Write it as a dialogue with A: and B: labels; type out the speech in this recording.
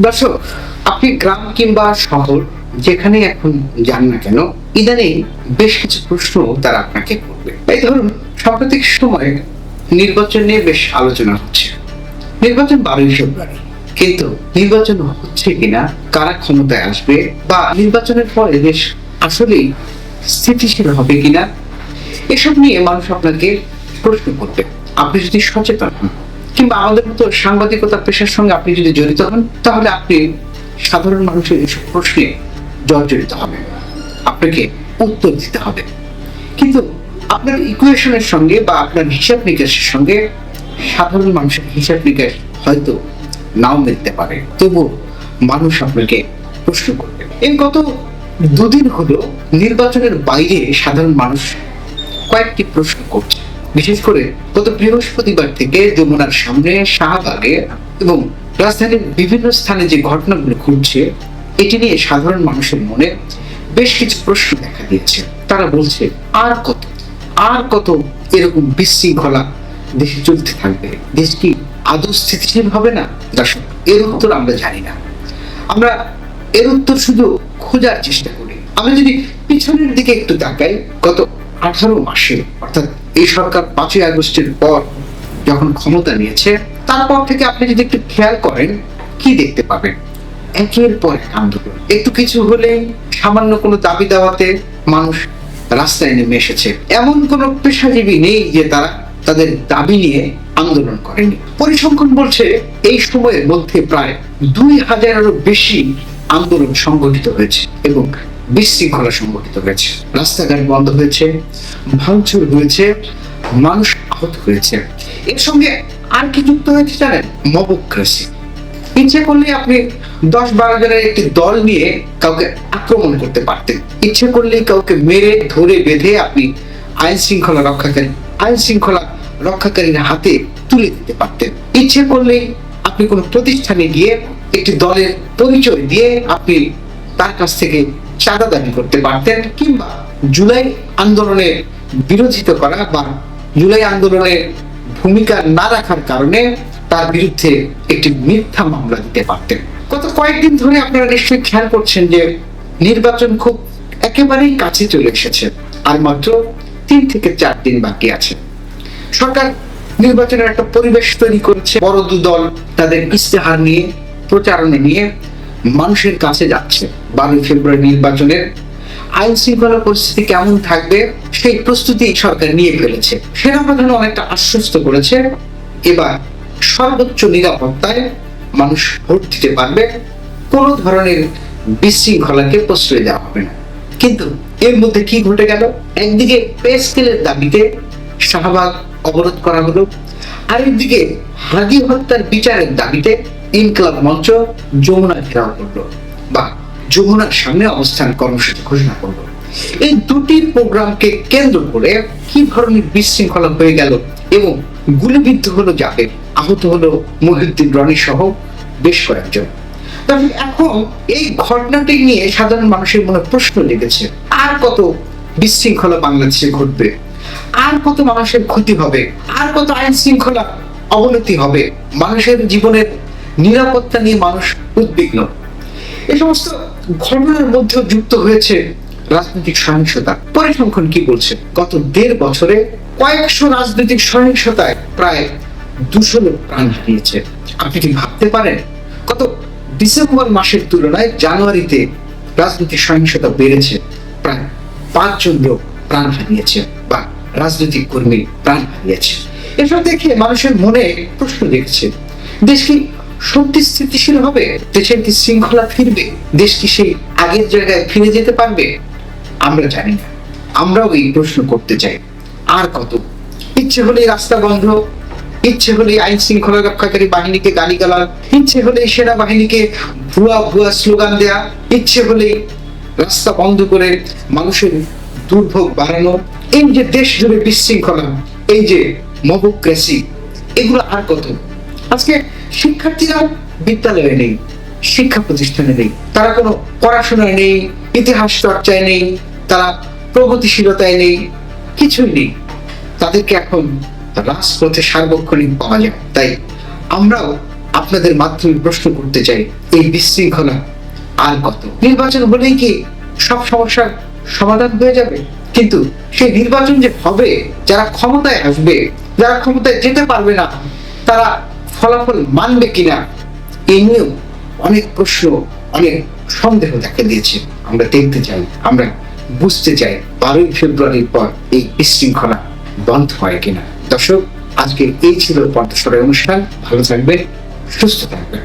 A: দর্শক, আপনি গ্রাম কিংবা শহর যেখানে এখন যান না কেন, ইদানিং বেশ কিছু প্রশ্ন তারা আপনাকে করবে। এই ধরুন, সাম্প্রতিক সময়ে নির্বাচন নিয়ে বেশ আলোচনা হচ্ছে। নির্বাচন বারোই ফেব্রুয়ারি। কিন্তু নির্বাচন হচ্ছে কিনা, কারা ক্ষমতায় আসবে, বা নির্বাচনের পরে দেশ আসলেই স্থিতিশীল হবে কিনা, এসব নিয়ে মানুষ আপনাকে প্রশ্ন করবে। আপনি যদি সচেতন হন কিংবা আমাদের মতো সাংবাদিকতা পেশার সঙ্গে আপনি যদি জড়িত হন, তাহলে আপনি সাধারণ মানুষের এসব প্রশ্নে জর্জরিত হবেন। আপনাকে উত্তর দিতে হবে। কিন্তু আপনার ইকুয়েশনের সঙ্গে বা আপনার হিসাব নিকাশের সঙ্গে সাধারণ মানুষের হিসাব নিকাশ হয়তো নাও মিলতে পারে। তবু মানুষ আপনাকে প্রশ্ন করবে। এই গত দুদিন হলো নির্বাচনের বাইরে সাধারণ মানুষ কয়েকটি প্রশ্ন করছে। বিশেষ করে গত বৃহস্পতিবার থেকে যমুনার সামনে শাহবাগে এবং রাজধানীর বিভিন্ন স্থানে যে ঘটনাগুলো ঘটছে, এটি নিয়ে সাধারণ মানুষের মনে বেশ কিছু প্রশ্ন দেখা দিয়েছে। তারা বলছে, আর কত? আর কত এরকম বিশৃঙ্খলা দেশে চলতে থাকবে? দেশ কি আদৌ স্থিতিশীল হবে না? দর্শক, এর উত্তর আমরা জানি না। আমরা এর উত্তর শুধু খোঁজার চেষ্টা করি। আমরা যদি পিছনের দিকে একটু তাকাই, গত আঠারো মাসে, অর্থাৎ এই সরকার পাঁচই আগস্টের পর যখন ক্ষমতা নিয়েছে, তারপর থেকে আপনি যদি একটু খেয়াল করেন, কি দেখতে পাবেন? একের পর এক আন্দোলন। একটু কিছু হলে সামান্য কোনো দাবি দাওয়াতে মানুষ রাস্তায় নেমে এসেছে। এমন কোনো পেশাজীবী নেই যে তারা তাদের দাবি নিয়ে আন্দোলন করেনি। পরিসংখ্যান বলছে, এই সময়ের মধ্যে প্রায় দুই হাজারেরও বেশি আন্দোলন সংগঠিত হয়েছে এবং বিশৃঙ্খলা সংগঠিত হয়েছে। রাস্তাঘাট বন্ধ হয়েছে, ভাঙচুর হয়েছে, মানুষ আহত হয়েছে। এর সঙ্গে আর কি যুক্ত হয়েছে জানেন? মবক্রেসি ইচ্ছে করলে আপনি দশ বারো জনের একটি দল নিয়ে কাউকে আক্রমণ করতে পারতেন। ইচ্ছে করলেই কাউকে মেরে, ধরে, বেঁধে আপনি আইন শৃঙ্খলা রক্ষাকারী, আইন শৃঙ্খলা রক্ষাকারীর হাতে তুলে দিতে পারতেন। ইচ্ছে করলেই আপনি কোনো প্রতিষ্ঠানে গিয়ে একটি দলের পরিচয় দিয়ে আপনি তার কাছ থেকে চাঁদা দাবি করতে পারতেন কিংবা জুলাই আন্দোলনের বিরোধিতা করা বা জুলাই আন্দোলনের ভূমিকা না রাখার কারণে তার বিরুদ্ধে একটি মিথ্যা মামলা দিতে পারতেন। গত কয়েকদিন ধরে আপনারা নিশ্চয়ই খেয়াল করছেন যে নির্বাচন খুব একেবারেই কাছে চলে এসেছে, আর মাত্র তিন থেকে চার দিন বাকি আছে। সরকার নির্বাচনের একটা পরিবেশ তৈরি করেছে, বড় দু দল তাদের ইস্তেহার নিয়ে, প্রচারণা নিয়ে। মানুষের কাছে যাচ্ছে। বারোই ফেব্রুয়ারি নির্বাচনের আইন শৃঙ্খলা পরিস্থিতি কেমন থাকবে, সেই প্রস্তুতি সরকার নিয়ে ফেলেছে। সেনাপ্রধান অনেকটা আশ্বস্ত করেছে, এবার সর্বোচ্চ নিরাপত্তায় মানুষ ভোট দিতে পারবে, কোনো ধরনের বিশৃঙ্খলাকে প্রশ্রয় দেওয়া হবে না। কিন্তু এর মধ্যে কি ঘটে গেল? একদিকে পে স্কেলের দাবিতে শাহবাগ অবরোধ করা হলো, আরেকদিকে হাদি হত্যার বিচারের দাবিতে ইনকলাব মঞ্চ যমুনা ঘেরাও করল বা যমুনার সামনে অবস্থান কর্মসূচি ঘোষণা করল। এই দুটি প্রোগ্রামকে কেন্দ্র করে কি ধরনের বিশৃঙ্খলা হয়ে গেল এবং গুলিবিদ্ধ হলো যাবে আহত হলো মহিউদ্দিন রনি সহ বেশ কয়েকজন। তবে এখন এই ঘটনাটি নিয়ে সাধারণ মানুষের মনে প্রশ্ন লেগেছে, আর কত বিশৃঙ্খলা বাংলাদেশে ঘটবে? আর কত মানুষের ক্ষতি হবে? আর কত আইন শৃঙ্খলা অবনতি হবে? মানুষের জীবনের নিরাপত্তা নিয়ে মানুষ উদ্বিগ্ন। এই সমস্ত ঘটনার মধ্যেও যুক্ত হয়েছে রাজনৈতিক সহিংসতা। পরিসংখ্যান কি বলছে? গত দেড় বছরে কয়েকশো রাজনৈতিক সহিংসতায় প্রায় দুশো লোক প্রাণ হারিয়েছে। আপনি কি ভাবতে পারেন, গত ডিসেম্বর মাসের তুলনায় জানুয়ারিতে রাজনৈতিক সহিংসতা বেড়েছে, প্রায় পাঁচজন লোক প্রাণ হারিয়েছে বা রাজনৈতিক কর্মী প্রাণ হারিয়েছে। এসব দেখে মানুষের মনে প্রশ্ন দেখছে দেশ কি সত্যি স্থিতিশীল হবে? দেশের কি শৃঙ্খলা ফিরবে? দেশ কি সেই আগের জায়গায় ফিরে যেতে পারবে? আমরা জানি না। আমরাও এই প্রশ্ন করতে চাই। আর কত? ইচ্ছে হলে রাস্তা বন্ধ, ইচ্ছে হলে আইন শৃঙ্খলা রক্ষাকারী বাহিনীকে গালিগালাজ, ইচ্ছে হলে সেনাবাহিনীকে ভুয়া ভুয়া স্লোগান দেয়া, ইচ্ছে হলে রাস্তা বন্ধ করে মানুষের দুর্ভোগ বাড়ানো, এই যে দেশ জুড়ে বিশৃঙ্খলা, এই যে মবক্রেসি এগুলো আর কত? আজকে শিক্ষার্থীরা বিদ্যালয়ে নেই, শিক্ষা প্রতিষ্ঠানে নেই, তারা কোনো পড়াশোনায় নেই, ইতিহাস চর্চায় নেই, তারা প্রগতিশীলতায় নেই, কিছুই নেই। তাদেরকে এখন রাজপথে সার্বক্ষণিক পাওয়া যায়। তাই আমরাও আপনাদের মাধ্যমে প্রশ্ন করতে চাই, এই বিশৃঙ্খলা আর কত? নির্বাচন হলেই কি সব সমস্যার সমাধান হয়ে যাবে? কিন্তু সেই নির্বাচন যে হবে, যারা ক্ষমতায় আসবে, যারা ক্ষমতায় যেতে পারবে না, তারা ফলাফল মানবে কিনা, এ নিয়েও অনেক প্রশ্ন, অনেক সন্দেহ দেখা দিয়েছে। আমরা দেখতে চাই, আমরা বুঝতে চাই বারোই ফেব্রুয়ারির পর এই বিশৃঙ্খলা বন্ধ হয় কিনা। দর্শক আজকে এই ছিল পর্দা অনুষ্ঠান। ভালো থাকবে সুস্থ থাকবেন।